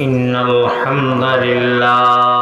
إن الحمد لله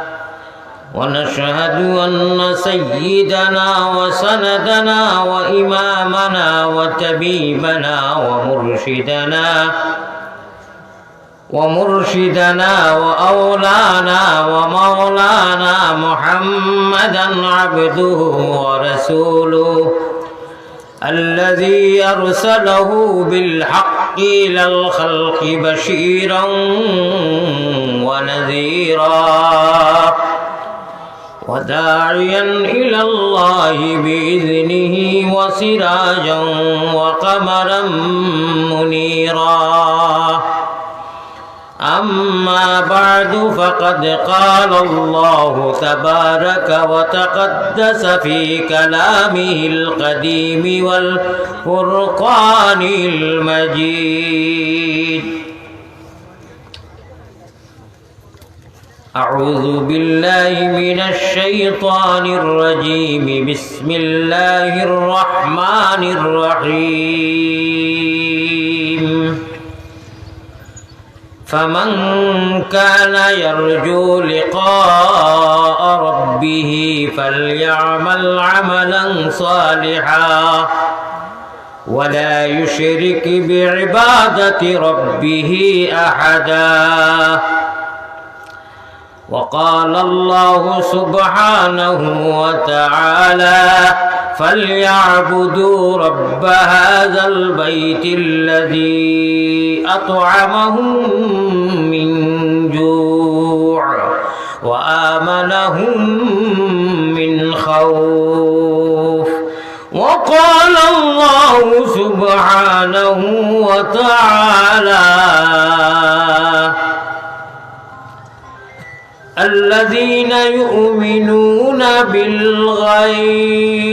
ونشهد أن سيدنا وسندنا وإمامنا وتبيبنا ومرشدنا ومرشدنا وأولانا ومولانا محمدا عبده ورسوله الذي أرسله بالحق إلى الخلق بشيرا ونذيرا وداعيا إلى الله بإذنه وسراجا وقمرا منيرا. أما بعد فقد قال الله تبارك وتقدس في كلامه القديم والفرقان المجيد. أعوذ بالله من الشيطان الرجيم. بسم الله الرحمن الرحيم. فمن كان يرجو لقاء ربه فليعمل عملا صالحا ولا يشرك بعبادة ربه أحدا. وقال الله سبحانه وتعالى فليعبدوا رب هذا البيت الذي أطعمهم من جوع وآمنهم من خوف. وقال الله سبحانه وتعالى الذين يؤمنون بالغيب.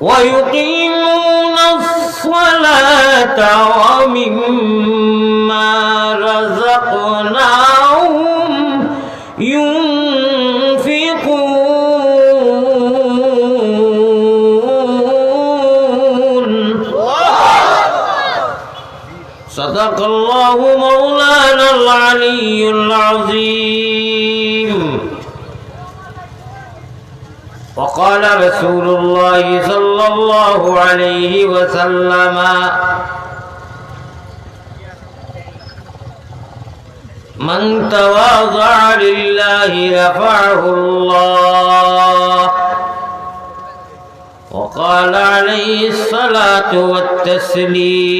ويقيمون الصلاة ومما رسول الله صلى الله عليه وسلم من تواضع لله رفعه الله وقال عليه الصلاة والتسليم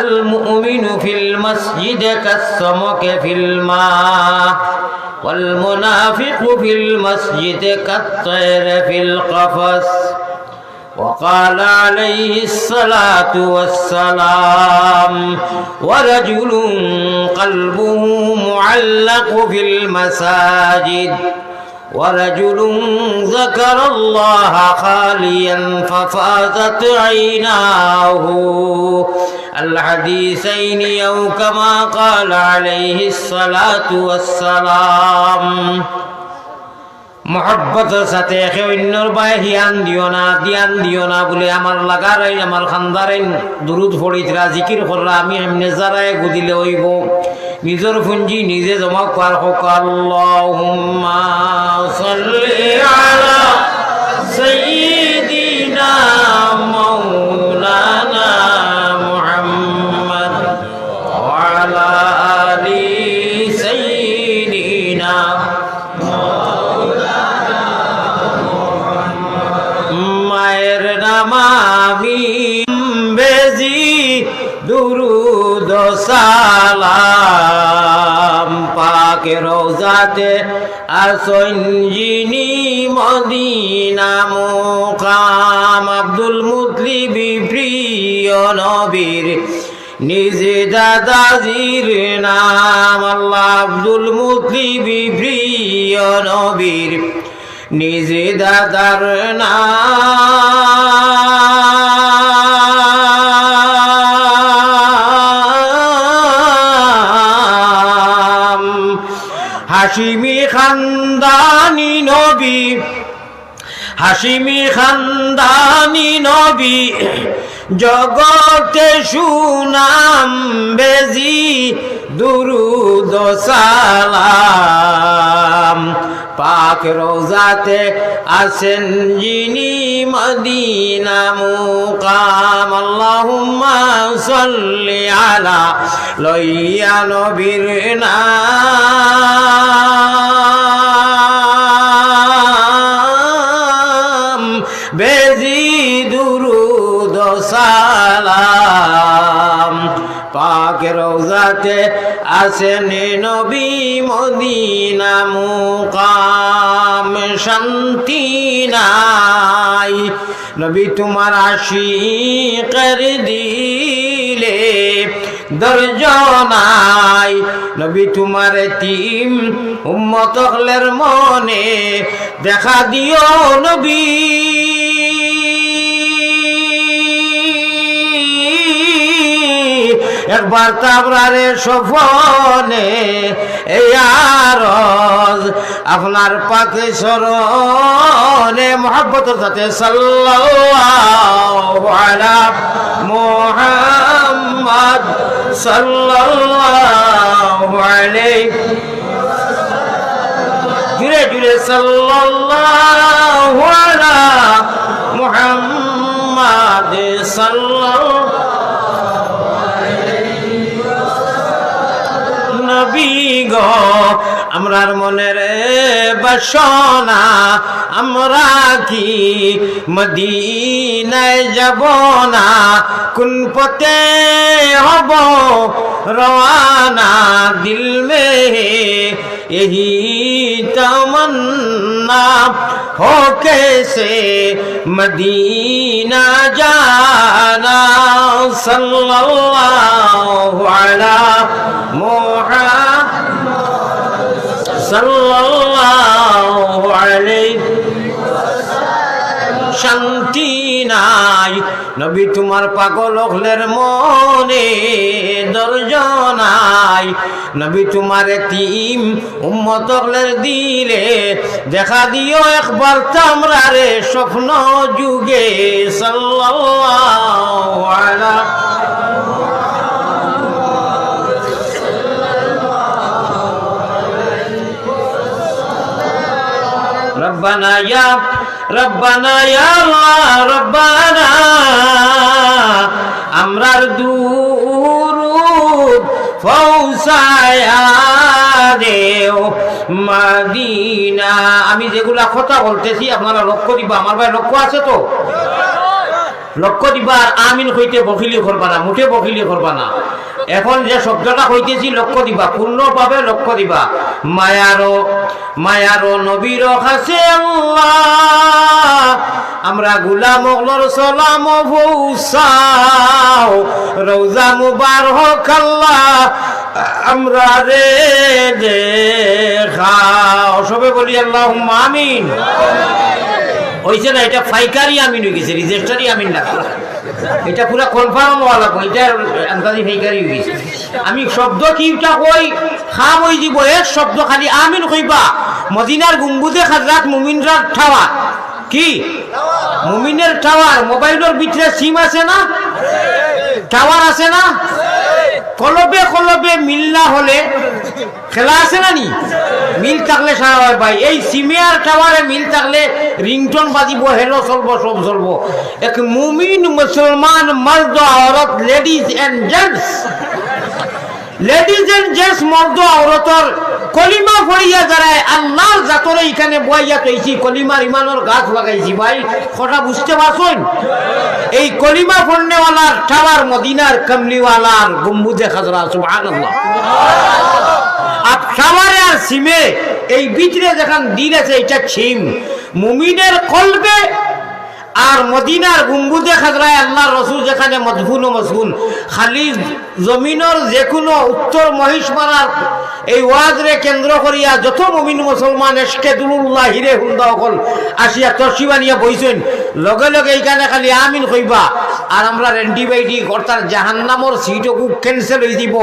المؤمن في المسجد كالسمك في الماء والمنافق في المسجد كالطير في القفص. وقال عليه الصلاة والسلام ورجل قلبه معلق في المساجد ورجل ذكر الله خاليا ففازت عيناه الحديثين أو كما قال عليه الصلاة والسلام মহব্বতের সাথে একে অন্যর বাই হিয়ান দিও না দিয়ান দিও না বলে আমার লাগার এই আমার খান্দার এই দুরুদ ফড়িতরা জিকির কররা আমি এমনি যারাই গুদিলে হইব নিজের পুঞ্জি নিজে জমা করার হোক। আল্লাহুম্মা পাকে রোজাতে আসঞ্জিনি মদিনা মুকাম আব্দুল মুতলিবি প্রিয় নবীর, নিজে দাদাজির নাম আল্লাহ আব্দুল মুতলিবি প্রিয় নবীর, নিজে দাদার নাম হাসিমি খানদানি নবী হাসিমি খানদানি নবী জগতে সুনাম বেজি দুরুদ সালাম। পাক রোজাতে আছেন যিনি মদিনা মুকাম। আল্লাহুম্মা সাল্লি আলা লইয়া নবীর নাম। পাক রোজাতে আসেন নবী মদিনা মুকাম, শান্তি নাই। নবী তোমার আশিকের দিলে দর্জনাই নবী তোমার তিম উম্মতলের মনে দেখা দিও নবী। একবার তাবরারে সফনে আপনার পাকে সরনে মহাব্বতের সাথে সাল্লাল্লাহু আলা মুহাম্মদ জুড়ে জুড়ে সাল্লাল্লাহু আলা নবী গো আমরার মনের বাসনা আমরা কি মদিনায় যাব না কোন পথে হব রওয়ানা দিল মে यही तमन्ना हो कैसे मदीना जाना सल्लल्लाहु अला मुहम्मद শান্তি নাই। নবী তোমার পাগল হলের মনে দর্জ নাই। নবী তোমার তিম উম্মত দিলে দেখা দিও একবার তামরারে স্বপ্ন যুগে। সাল্লাল্লাহু আলাইহি রব্বানা ইয়া রব্বানা ইয়া আল্লাহ, রব্বানা। আমরার দুরূপ ফৌসায়া দেও আমি যেগুলা কথা বলতেছি, আপনারা লক্ষ্য দিব, আমার ভাই লক্ষ্য আছে তো? লক্ষ্য দিবা আর আমিন হইতে বকিলি করবা না মুঠে বকিলি করবা না। এখন যে শব্দটা হইতেছি, লক্ষ্য দিবা, পূর্ণভাবে লক্ষ্য দিবা। মায়ারো মায়ারো নবীর আমরা গুলাম সালাম রোজা মুবারক আল্লাহ, আমরা রে দেখাও। সবে বলি আল্লাহ আমিন। হয়েছে না, এটা ফাইকারি আমিন হয়ে গেছে রেজিস্টারি আমিন না। এটা পুরো কনফার্ম হওয়া লাগবে, এটা আন্দাজি ফাইকারি হয়ে গেছে। আমি শব্দ কিটা কই? খাম হয়ে দিব এক শব্দ খালি আমিন কইবা মদিনার গুম্বুদে খাজরাত মুমিনরার ঠাওয়া কি? মুমিনের টাওয়ার, মোবাইলের ভিতরে সিম আছে না? টাওয়ার আছে না? কলবে কলবে মিল্লা হলে খেলা আছে না নি? মিল থাকলে সারা হয় ভাই। এই সিমিয়ার টাওয়ারে মিল থাকলে রিংটন বাজিব হেলো চলবো, সব চলবো। এক মুমিন মুসলমান মর্দ আওরত ladies and gents ladies and gents মর্দ আওরতর কলিমা পড়িয়া যারাই আল্লাহ জাতরে এখানে বইয়া তৈছি কলিমার ইমানর গাছ লাগাইছি ভাই। কথা বুঝতে পারছেন? এই কলিমা ফড়নেওয়ালার টাওয়ার মদিনার কামলিওয়ালার গম্বুজে খাজরা সুবহানাল্লাহ। আর টাওয়ারে আর সিমে। এই ভিতরে যেখান দিন আছে এটা ছিম। মুমিনের কলবে আর মদিনার গুম্বুদে খাজরায় আল্লাহ রসুল যেখানে মজবুন ও মজবুন খালি জমিনের যে কোনো উত্তর মহিষমারার এই ওয়াজরে কেন্দ্র করিয়া যত মমিন মুসলমান এসকে দুলুল্লাহ, হিরে হুন্দা অকল আসিয়া তর্সিবা নিয়ে বইছেন। লগে লগে এইখানে খালি আমিন কইবা। আর আমরা অ্যান্টিবায়োটিক অর্থাৎ জাহান্নামর সিটকু ক্যান্সেল হয়ে দিব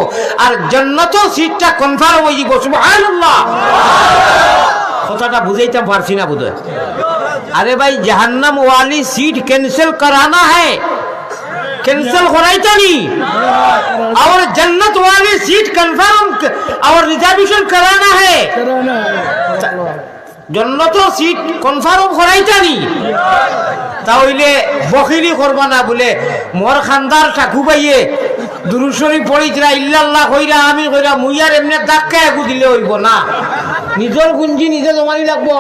আর জন্নত সিটটা কনফার্ম হয়ে দিব সুবহানাল্লাহ কথাটা বুঝাইতে পারছি না বোধহয় अरे भाई जहन्नम वाली सीट कैंसिल कराना है कैंसिल कराइता नहीं और जन्नत वाली सीट कंफर्म और रिजर्वेशन कराना है জন্নত সিট কনফার্ম করাইতা নি তাহলে বকিলি করবা না বলে খান্দার ঠাকু পাইয়ে দুরুশরী পড়িতরা ইল্লাল্লাহ কইরা আমি কইরা মুইয়ার এমনি ধাক্কা একু দিলে হইব না। নিজের গুঞ্জি নিজে জমানি লাগবো।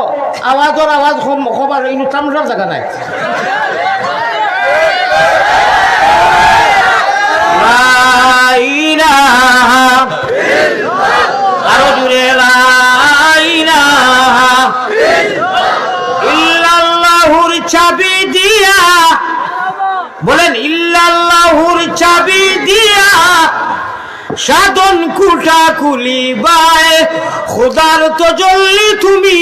আওয়াজর আওয়াজ কবার এই তামসার জায়গা নাই। আরও জুড়ে চাবি দিয়া। বলেন, ইল্লাল্লাহুর চাবি দিয়া সাধন কুটা কুলিবায় খোদার তো জল্লি তুমি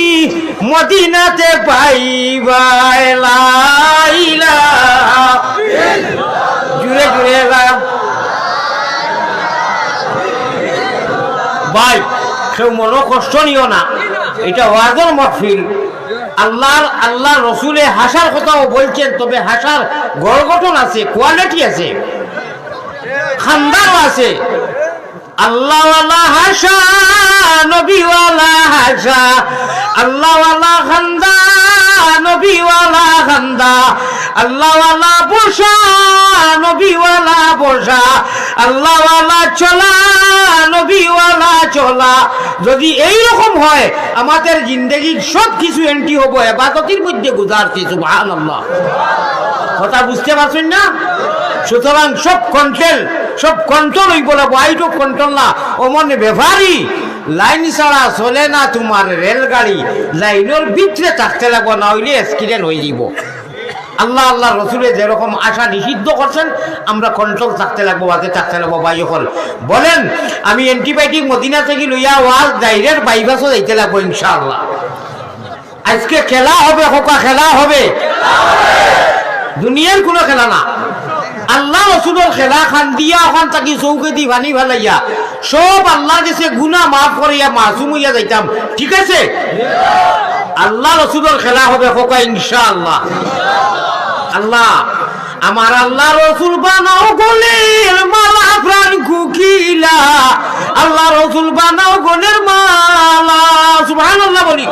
মদিনাতে পাইবায়। লা ইলাহা জুড়ে জুড়ে ভাই, কেউ মনো কষ্ট নিও না। এটা ওয়াজর মহফিল। আল্লাহর আল্লাহ রসুলে হাসার কথাও বলছেন তবে হাসার গড়গঠন আছে কোয়ালিটি আছে খান্দারও আছে। আল্লাহওয়ালা হাসা, নবীওয়ালা হাসা। আল্লাহওয়ালা খান্দা, নবীওয়ালা খান্দা। আল্লাহওয়ালা বসা নবীওয়ালা বসা আল্লাহওয়ালা চলা, নবীওয়ালা চলা। যদি এই রকম হয়, আমাদের জিন্দগির সব কিছু এন্ট্রি হব, এবাদতির মধ্যে গুজারছি, সুবহানাল্লাহ। কথা বুঝতে পারছেন না? সুতরাং সব কন্ট্রোল সব কন্ট্রোল হইব লাগবো। আইটো কন্ট্রোল না। অমন ব্যাপারই লাইন ছাড়া চলে না তোমার রেলগাড়ি। লাইনের ভিতরে থাকতে লাগবো না হইলে অ্যাক্সিডেন্ট হয়ে যাব। আল্লাহ আল্লাহ রসুলে যেরকম আশা নিষিদ্ধ করছেন, আমরা কন্ট্রোল থাকতে লাগবো বাজে থাকতে লাগবো, ভাই হল বলেন, আমি অ্যান্টিবায়োটিক মদিনা থেকে লইয়া ওয়াজ ডাইরেক্ট বাইবাসও যাইতে লাগবো, ইনশাআল্লাহ। আজকে খেলা হবে হোকা খেলা হবে। দুনিয়ার কোনো খেলা না। আল্লাহ রসুলের খেলা খান, দিয়া ওখান থাকি চৌকে দি ভানি ফেলাইয়া। সব আল্লাহ কাছে গুনা মাফ করিয়া, মাসুম হইয়া যাইতাম। ঠিক আছে? আল্লাহ রসুলের খেলা হবে হোকা ইনশাআল্লাহ। আল্লাহ আল্লাহ আমার আল্লাহ রসুল বানাও গলের মালা প্রাণ কুকিলা আল্লাহ রসুল বানাও গলের মালা। সুবহানাল্লাহ বলি।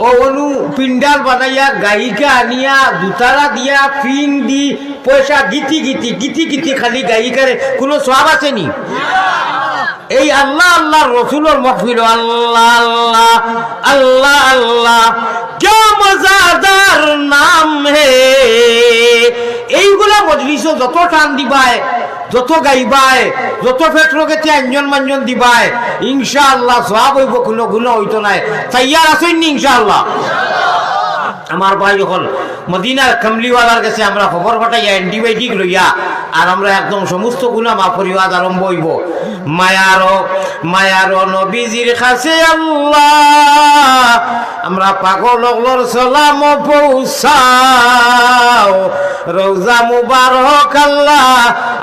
অনু পিন্ডাল বানাইয়া, গায়িকা আনিয়া দুতারা দিয়া, ফিন দি, পয়সা গীতি গীতি গীতি গীতি খালি গায়িকারে, কোনো সব আসেনি? এই আল্লাহ আল্লাহ, রসুলোর মহফিল, আল্লাহ আল্লাহ আল্লাহ আল্লাহ কে মজাদার নাম হে। এইগুলা মজলিস যত টান দিবায়, যত গাইবায়, যত ফেটরকেতে আঞ্জন মাঞ্জন দিবায়, ইনশাআল্লাহ সব হইব কোনো গুণ হইতো নাই। তাইয়ার আছেন নি ইনশাআল্লাহ? আমার ভাই যখন মদিনার কামলিওয়ালার কাছে আমরা খবর পাঠাইয়া অ্যান্টিবায়োটিক লইয়া, আর আমরা একদম সমস্ত গুণা মা পরিবার আরম্ভ হইব। মায়ারো মায়ারো নবীজির কাছে আল্লাহ, আমরা পাগল সালাম পৌঁছাও রোজা মুবারক আল্লাহ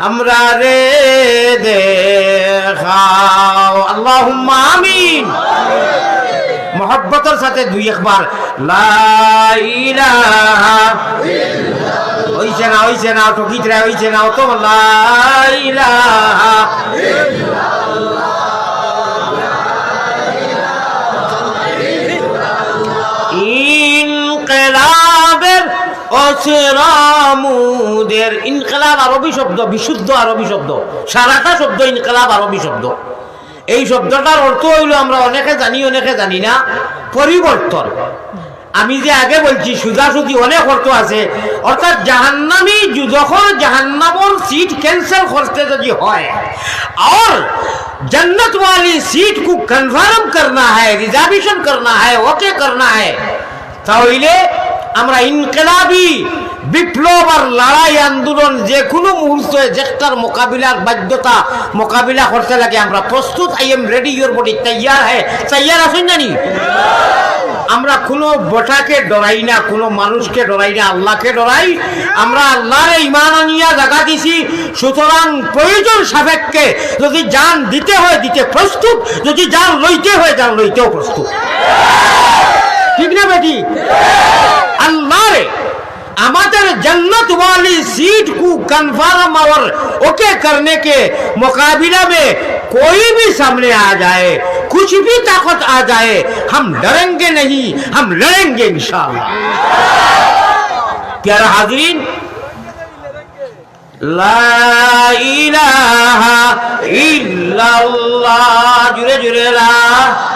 আমরা রে দেখাও। আল্লাহুম্মা আমিন। মোহব্বতের সাথে দুই একবার হইছে না হইছে না টকিতরা হইছে না তো লাইলাহা ইনকেলাবের অসরামুদের ইনকেলাব আরবি শব্দ বিশুদ্ধ আরবি শব্দ সারাটা শব্দ ইনকেলাব আরবি শব্দ এই শব্দটার অর্থ হইল আমরা অনেকে জানি অনেকে জানি না পরিবর্তন আমি যে আগে বলছি সুজাসুজি অনেক অর্থ আছে অর্থাৎ জাহান্নামি যু- যখন জাহান্নামর সিট ক্যান্সেল করতে যদি হয় और जन्नत वाली सीट को कन्फर्म करना है रिजर्वेशन करना है ओके करना है তাহলে আমরা ইনকেলাবি, বিপ্লব আর লড়াই আন্দোলন যে কোনো মুহূর্তে যেটার মোকাবিলার বাধ্যতা, মোকাবিলা করতে লাগে। আমরা প্রস্তুত I am ready your body তৈয়ার হ্যাঁ। তৈয়ার আছেন জানি আমরা কোনো বটাকে ডরাই না, কোনো মানুষকে ডরাই না, আল্লাহকে ডরাই। আমরা আল্লাহর ইমান আনিয়া জায়গা দিছি। সুতরাং প্রয়োজন সাপেক্ষে যদি যান দিতে হয়, দিতে প্রস্তুত। যদি যান লইতে হয়, যান লইতেও প্রস্তুত। ঠিক না বেটি अल्लाह रे আমাদের जन्नत वाली सीट को कंफर्म और ओके करने के मुकाबला में कोई भी सामने आ जाए कुछ भी ताकत आ जाए हम डरेंगे नहीं हम लड़ेंगे इंशाल्लाह प्यारा हाजरीन ला इलाहा इल्लल्लाह जुरे जुरे ला ইনকেলাবের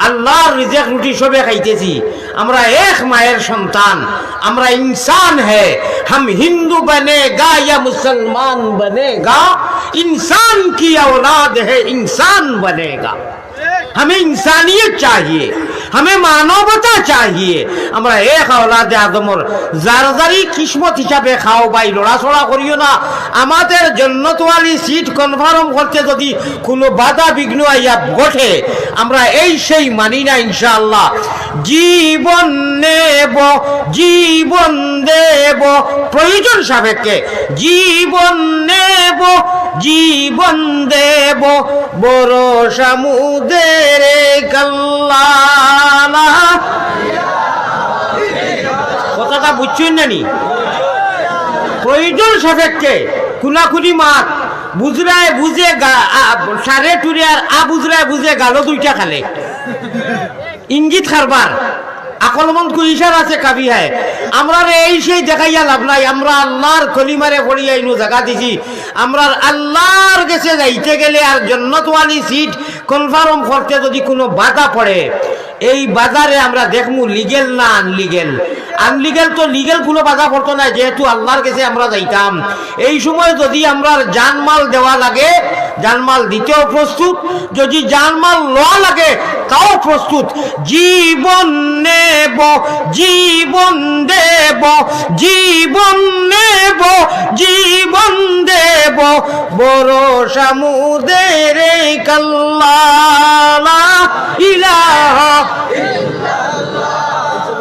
আল্লাহর রিজেক রুটি সবে খাইতেছি আমরা এক মায়ের সন্তান আমরা ইনসান হে हम हिंदू बनेगा या मुसलमान बनेगा इंसान की औलाद है इंसान बनेगा हमें इंसानियत चाहिए हमें মানবতা चाहिए আমরা এক আওলাদে আদমর জারজারি কিসমত হিসাবে খাও বাই লড়াচড়া করিও না আমাদের জন্নতওয়ালি সিট কনফার্ম করতে যদি কোনো বাধা বিঘ্ন আইয়া ঘটে আমরা এই সেই মানি না ইনশাআল্লাহ জীবন নেব জীবন দেব প্রয়োজন সাপেক্ষে জীবন নেব জীবন দেব বড় সমুদের কল্লানা কথাটা বুঝছেন না নি? প্রয়োজন সাপেক্ষে খুনাখুনি মাত বুজরায় বুঝে সারে টুরে আর আ বুজরায় বুঝে গালো দুইটা খালে। ইঙ্গিত খারবার। আকলমন্ত ইশার আছে কাবি হয়। আমরা এই সেই দেখাইয়া লাভ নাই। আমরা আল্লাহর কলিমারে পড়িয়া ইনু জায়গা দিছি। আমরা আল্লাহর কাছে যাইতে গেলে আর জন্নতওয়ালি সিট, কনফার্ম করতে যদি কোনো বাধা পড়ে এই বাজারে আমরা দেখমু লিগেল না আনলিগেল আনলিগেল তো লিগেল কোনো বাজার পড়তো না, যেহেতু আল্লাহর কাছে আমরা যাইতাম। এই সময় যদি আমরা জানমাল দেওয়া লাগে জানমাল দিতেও প্রস্তুত। যদি জানমাল লওয়া লাগে, তাও প্রস্তুত। জীবন নেব, জীবন দেব, জীবন নেব, জীবন দেব। বড় সমুদের কল্লা ইলাহা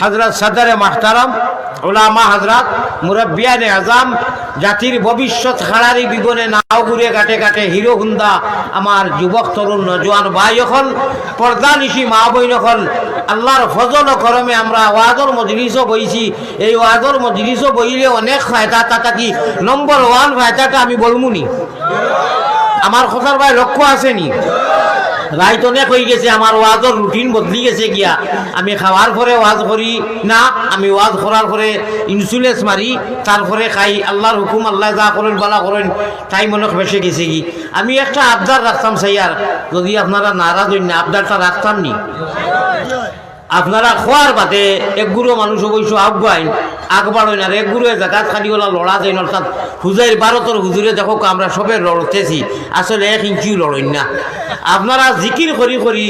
হযরত সদরে মাহতারাম ওলামা হযরত মুরব্বিয়ানে আজম জাতির ভবিষ্যৎ খাড়ারি বিবনে নাও ঘুরে ঘাটে ঘাটে হিরো হুন্দা আমার যুবক, তরুণ, নজওয়ান ভাই এখন পর্দা নিশি মা বইন এখন আল্লাহর ফজল করমে আমরা ওয়াদর মজলিসও বইছি। এই ওয়াদর মজলিসও বইলে অনেক ফায়দা, তাতা কি নম্বর ওয়ান ফায়দাটা আমি বলমুনি? আমার কথার ভাই লক্ষ্য আসেনি রাইত অনেক হয়ে গেছে? আমার ওয়াজর রুটিন বদলি গেছে গিয়া। আমি খাওয়ার পরে ওয়াজ করি, না, আমি ওয়াজ করার পরে ইনসুলেন্স মারি, তারপরে খাই। আল্লাহর হুকুম, আল্লাহ যা করেন, বালা করেন, তাই মনে বেসে গেছে কি আমি একটা আবদার রাখতাম, সাইয়ার। যদি আপনারা নারাজ হইন না আবদারটা রাখতাম নি? আপনারা খোয়ার বাদে একগুলো মানুষ অবশ্য আগুয়াইন আগবার না আর একগুলো জায়গাত খালি ওলা লড়া যাইন অর্থাৎ হুজাইর ভারতের হুজুরে দেখো আমরা সবে লড়তেছি আসলে এক ইঞ্চিও লড়ইন না। আপনারা জিকির করি করি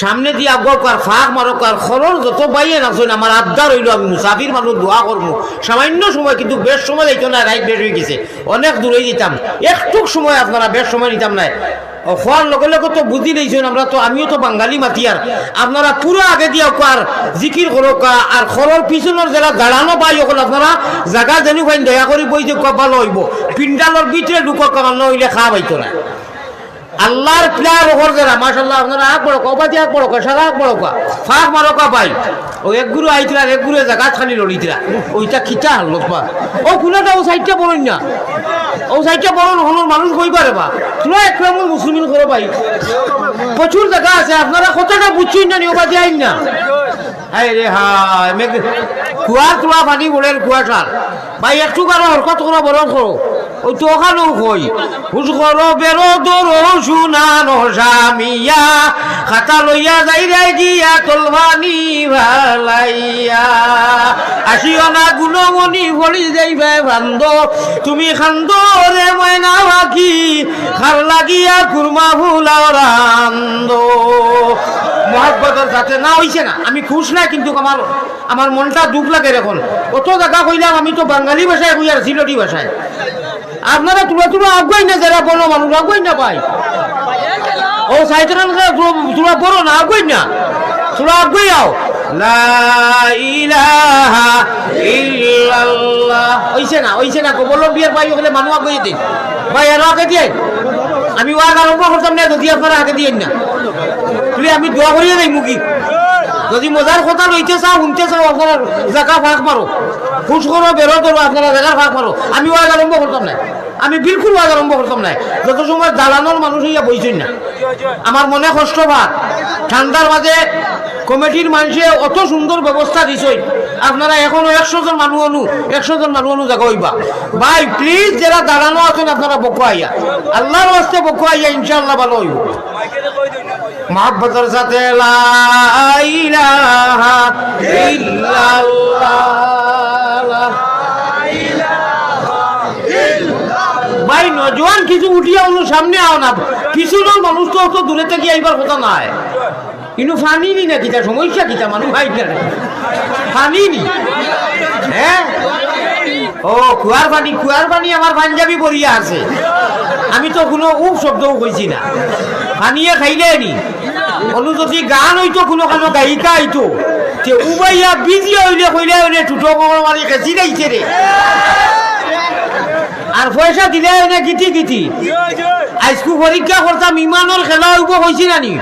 সামনে দিয়ে আগুয়া কার ফাঁক মারো কার খরর যত বাইয়ে নাচইন আমার আবদার হইল আমি মুসাফির মানুষ দোয়া করব সামান্য সময় কিন্তু বেশ সময় যাইতো না রাইট বেশ হয়ে গেছে। অনেক দূরে দিতাম। একটুক সময় আপনারা বেশ সময় নিতাম না হওয়ার লগে লগে তো বুঝি দিয়েছেন আমরা তো আমিও তো বাঙালি মাতিয়ার আপনারা পুরো আগে দিয়ে কার জিকির করো কা আর খরর পিছনের যারা দাঁড়ানো পাই অকল আপনারা জায়গা জানি দয়া করে বই যে ভালো হইব। পিন্ডালর ভিতরে ঢুকো নইলে খা পাইতো না আল্লাহর প্লেয়ার ওপর যারা মাসাল্লাহ আপনারা আগ বড় কবা দিয়ে আগ বড় কা সারা আগ বড় কা ফাঁক মারো পাই ও এক গুরু আইতরা, এক গুরু জায়গা খালি লড়িতরা ওইটা খিচা হারলো পা ও কোনটা ও সাইডটা বড় না। ও সাইডটা বড় হলোর মানুষ কই পারে বা তুলো এক কেমন মুসলিমিন করো ভাই। প্রচুর জায়গা আছে, আপনারা কতটা বুঝছেন না বা দিয়ে না। হাই রে মেঘ কুয়া তোলা পানি বলের কুয়াশার ভাই একটু কারও হরকত করা বড় করো ওই তো ওখানেও কই? হুজ করো বেরো দরো শুনানো স্বামিয়া খাতা লইয়া যাই রে গিয়া তলবানি ভালাইয়া। আসিও না গুণমণি ভরি যাইবে ভান্দ। তুমি খান্দ রে ময়না পাখি খাল লাগিয়া কুরমা ফুলাও রান্দ। মহাব্বতের সাথে না হইছে না, আমি খুশ না কিন্তু আমার আমার মনটা দুঃখ লাগে এখন। অত জায়গা কইলাম, আমি তো বাঙালি ভাষায় কই আর সিলটি ভাষায়। আপনারা তুলা তুলা আগুয়াই না, যারা বড় মানুষ, আগুয়াই না পাই ও সাইতরান তুলা বড় না, আগুয়াই না। তুলা আগুয়াই আও। না ওইছে না দিয়ে আমি যদি আপনারা দিয়ে না। আমি দোয়া করিয়ে দেই মুখি। যদি মজার কথা লইতে চাও, শুনতে চাও, আপনারা জায়গা ফাঁক মারো। খুশ করো বেরো করব আপনারা দেখার ভাগ পারো আমি ওয়াজ আরম্ভ করতাম না। আমি বিলকুল ওয়াজ আরম্ভ করতাম না। যত সময় দালানোর মানুষ ইয়া বইছেন না। আমার মনে কষ্ট ভাগ। ঠান্ডার মাঝে কমিটির মানুষে অত সুন্দর ব্যবস্থা দিছই আপনারা এখনও একশো জন মানুষ অনু, একশো জন মানুষ অনু জায়গা হইবা। ভাই প্লিজ যারা দাঁড়ানো আছেন, আপনারা বকো আইয়া। আল্লাহর ওয়াস্তে বকো আইয়া ইনশাআল্লাহ ভালো হইব। মহাব্বতের সাথে ভাই, নজওয়ান, কিছু উঠিয়া অন্য সামনে আও না। পিছনের মানুষ তো দূরে থেকে আইবার কথা নাই। কিন্তু ফানি নি না কিতা, সমস্যা কিতা মানুষ ভাই? না ফানি নি হ্যাঁ ও খুয়ার পানি খুয়ার পানি আমার পাঞ্জাবি বরিয়া আছে। আমি তো কোনো উপ শব্দও কইছি না। পানিয়ে খাইলে নি। অনু যদি গান হইতো কোনো কোনো গায়িকা হইতো উবাইয়া বিজি হইলে, কইলে হইলে টুটো কমর মারি খেছি যাইছে রে আর পয়সা দিলে এনে গিটি গিটি। আইসকু পরীক্ষা করতাম ইমানের খেলা হইব হয়েছি নানি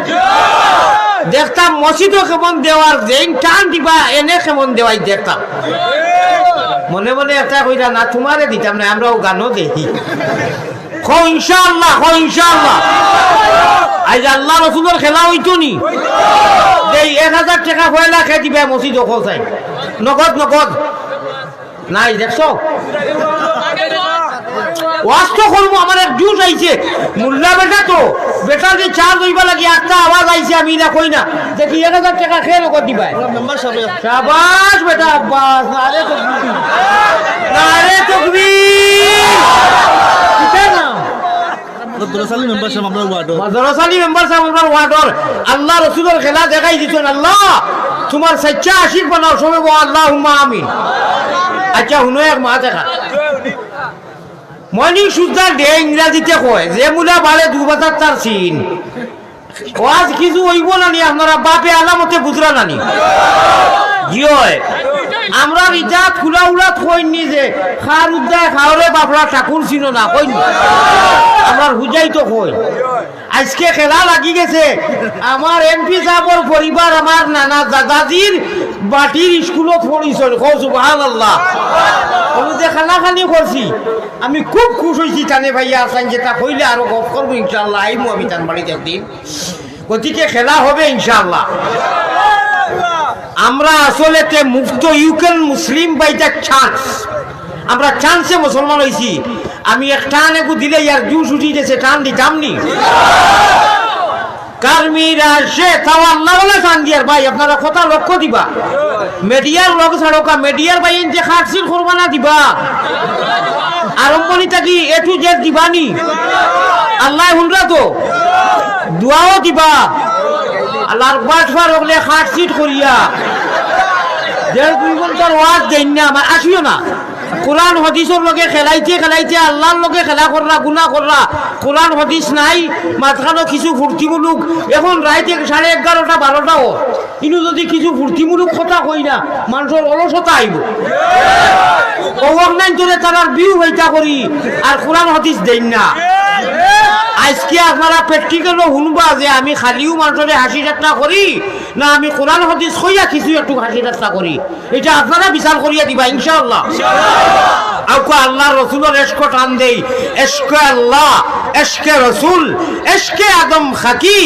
দেখতাম মসজিদও কেমন দেওয়ার যেন টান দিবা, এনে কেমন দেওয়াই দেখতাম। মনে মনে একটা কইরা না তোমারে দিতাম না আমরাও গানও দেখি। খো ইনশাআল্লাহ খো ইনশাআল্লাহ। আজ আল্লাহ রসুলের খেলা হইতো নি? এই এক হাজার টাকা পয়লা খেয়ে দিবে মসজিদ চাই? নগদ নগদ। নাই, দেখছ? ওয়াস্ত করব আমার এক জুস আইছে। মুল্লা বেটা তো বেটার যে চার্জ হইবা লাগে একটা আওয়াজ আইছে আমি না কই না। দেখি এক হাজার টাকা খেয়ে নগদ দিবাই শাবাশ বেটা আব্বাস মেম্বার সাহেব আপনার ওয়ার্ডর। আল্লাহ রসুলের খেলা দেখাই দিচ্ছেন আল্লাহ। তোমার সচ্চা আশিক বানাও সবে আল্লাহ আমিন। আচ্ছা এক মা দেখা। মর্নিং সুদ্ধা দে ইংরাজিতে কয়, যে মুলা বাড়ে দু বাজার তার সিন। আজ কিছু হইব নানি আপনারা বাপে আলামতে বুঝরা নানি। হয়? আমরা রিজাত খুলা উলাত কইনি যে, খার উদ্দায় খাওয়ারে বাপরা ঠাকুর ছিল না কইনি আমরা হুজাই তো কই। আজকে খেলা লাগি গেছে। আমার এমপি সাহেবর পরিবার, আমার নানা দাদাজির বাটির স্কুলত পড়িছিল কৌ সুবাহান আল্লাহ আমি যে খানা খানি করছি আমি খুব খুশ হয়েছি টানে ভাইয়া আসান যেটা কইলে আরও গপ করব ইনশাল্লাহ আইমু আমি তার বাড়িতে একদিন। গতিকে খেলা হবে, ইনশাআল্লাহ। আমরা আসলে মুক্ত ইউকেন মুসলিম বাইটা চান্স আমরা চান্সে মুসলমান হয়েছি আমি এক টান একু দিলে ইয়ার জুস উঠি গেছে, টান দিতাম নি সে আল্লাহ টান ভাই কথা লক্ষ্য দিবা। যে আল্লাহ তো। দিবা। আল্লাহর বাট ফার হলে খাট সিট করিয়া। দেড় দুই ঘণ্টার ওয়াজ দেন না, আমার আসিও না। কোরআন, হদিসের লগে খেলাইতে খেলাইতে আল্লাহর লগে খেলা করলা গুনা করলা কোরআন, হদিস নাই মাঝখানো কিছু ফুর্তিমূলক। এখন রাইতে সাড়ে এগারোটা বারোটাও কিন্তু যদি কিছু ফুর্তিমূলক কথা কই না, মানুষের অলসতা আইব। অনলাইন তোরে তারার বিউ হইতা করি, আর কোরআন, হদিস দেন না। আজকে আপনারা প্র্যাকটিক্যালও শুনবা যে আমি খালিও মানুষের হাসি যাত্রা করি না আমি কোরআন হদিস কইয়া কিছু একটু হাসি যাত্রা করি। এটা আপনারা বিচার করিয়া দিবা ইনশাআল্লাহ। আউকা আল্লাহ রসুলের এসকো টান দেই। এসকো আল্লাহ এসকে রসুল এসকে আদম খাকি।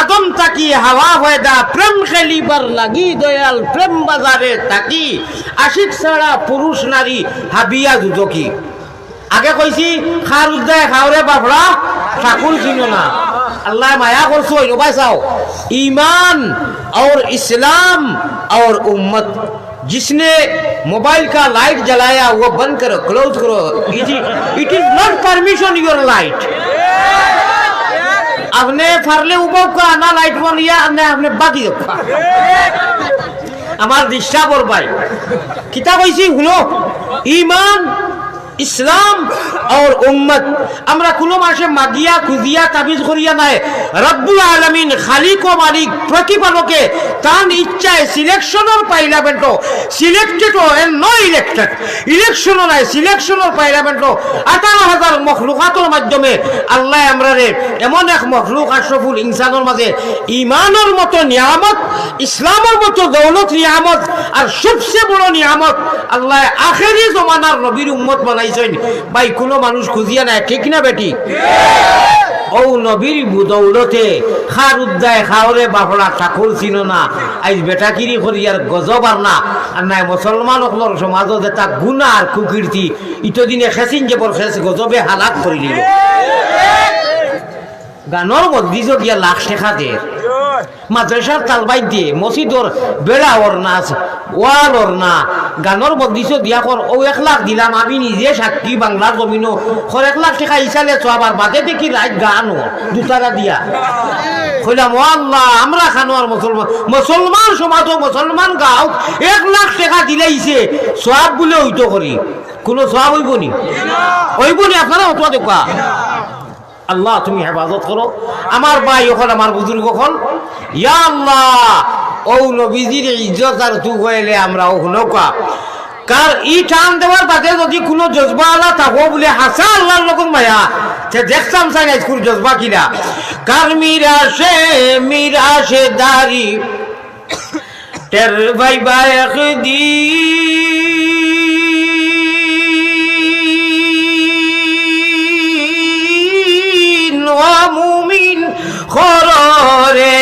আদম তাকি হাওয়া হয়দা প্রেম খেলিবার লাগি দয়াল প্রেম বাজারে তাকি। আশিক ছাড়া পুরুষ নারী হাবিয়া দুদকি। আগে কইছি খার উদ্দায় খাওরে বাপড়া ঠাকুর চিনো না अल्लाह माया করছো রবাই চাও ईमान और इस्लाम और उम्मत जिसने मोबाइल का लाइट जलाया वो बंद करो क्लोज करो it is not permission your light आपने फारले उबो का ना लाइट बनिया ने आपने बाकी रखा আমার দিশা বলবাই কিতা কইছি শুনো ইমান ইসলাম আর উম্মত আমরা কোনো মাসে মাগিয়া, খুঁজিয়া, তাবিজ করিয়া নাই। রব্বুল আলমিন খালিক ও মালিক প্রতিপালকে তান ইচ্ছায় সিলেকশনের parliament selected and no elected ইলেকশনও নাই সিলেকশনের পাইলামেন্ট আঠারো হাজার মখলুকাতের মাধ্যমে আল্লাহ আমরারে এমন এক মখলুক আশরফুল ইনসানের মাঝে ইমানের মতো নিয়ামত, ইসলামের মতো দৌলত নিয়ামত আর সবচেয়ে বড় নিয়ামত আল্লাহ আখেরি জমানার নবীর উম্মত বানাইছেন। ভাই, কোনো মানুষ খুঁজিয়া নাই ঠিক না বেটি? ও নবীর দৌলতে খার উদ্দায় খাওরে বাপড়া ঠাকুর চিন না। আজ বেটাকিরি করি আর গজব আর না। আর নাই মুসলমান সকলের সমাজত এটা গুণা আর কুকীর্তি। ইতদিনে খেসিন যে বর খেস গজবে হালাক করে নিল গানৰ মসজিদত দিয়া লাখ দে মাদ্রাসার তালবাই দিয়ে মসজিদর বেড়া ওর না ওয়াল ওর না গানের মসজিদত দিয়া কর ও এক লাখ দিলাম, আমি নিজে সাক্ষী বাংলার জমিনও খর এক লাখ টাকা ইসালে চোয়াবার বাদে দেখি রাত গান দুতারা দিয়া। কইলাম ও আল্লাহ আমরা খানো আর মুসলমান মুসলমান সমাজ মুসলমান গাঁও এক লাখ টাকা দিলাইছে সব বলে হইতো করি কোনো সব হইব নি? হইব নি, আপনারা অত দেখা আল্লাহ, তুমি হেফাজত করো। আমার ভাই ওখন আমার বুজুর্গ ওখন ইয়া আল্লাহ, ও নবীজির ইজ্জত আর তু হইলে আমরা ও নৌকা কার ই টান দেওয়ার বাদে যদি কোনো জজবা আলা থাকো বলে, হাসা আল্লাহর লোক মায়া সে দেখতাম না স্কুল জজবা কিনা? কার মিরা সে দারি টের ভাই ভাই দিন মুমিন খররে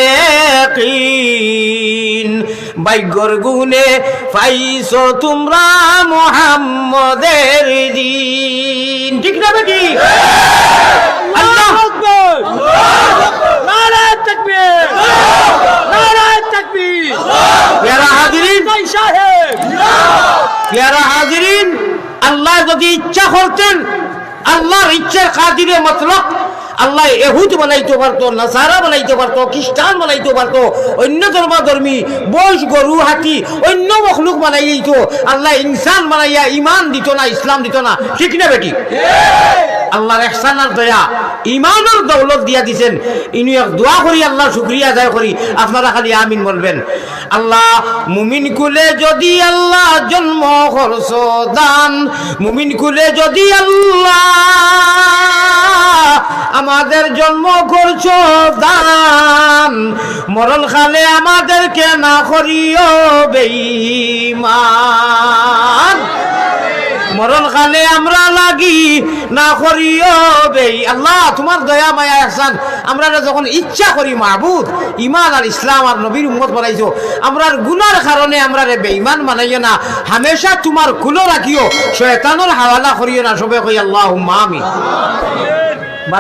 বাইগর গুনে পাইছ তোমরা মোহাম্মদের দিন। ঠিক না বেটি? আল্লাহ আল্লাহ যদি ইচ্ছা করতেন আল্লাহর ইচ্ছার খাতিরে মতলব আল্লাহ এহুদ বানাইতে পারতো, নাসারা বানাইতে পারতো, খ্রিস্টান বানাইতে পারতো, অন্য ধর্মাধর্মী বৈশ গরু হাতি অন্য মখলুক বানাই দিত। আল্লাহ ইনসান বানাইয়া ইমান দিত না, ইসলাম দিত না। ঠিক না বেটি? আল্লাহর এহসানার দয়া ইমানের দৌলত দিয়া দিছেন। ইনি এক দোয়া করি, আল্লাহ শুক্রিয়া আদায় করি। আপনারা খালি আমিন বলবেন। আল্লাহ, মুমিন কুলে যদি আল্লাহ জন্ম করছ দান, মুমিন কুলে যদি আল্লাহ আমাদের জন্ম করছ, দান। মরণ খালে আমাদেরকে না করিও বেঈমান। মরণ কালে আমরা লাগি না করিও বেই আল্লাহ, তোমার দয়া, মায়া আসান আমরা যখন ইচ্ছা করি মাহবুদ ইমান আর ইসলাম আর নবীর উম্মত বানাইছো, আমরার গুনার কারণে আমরা রে বেঈমান বানাইও না। হামেশা তোমার কুলো রাখিও, শয়তানোর হাওয়ালা করিও না, সবে কই আল্লাহ আমিন।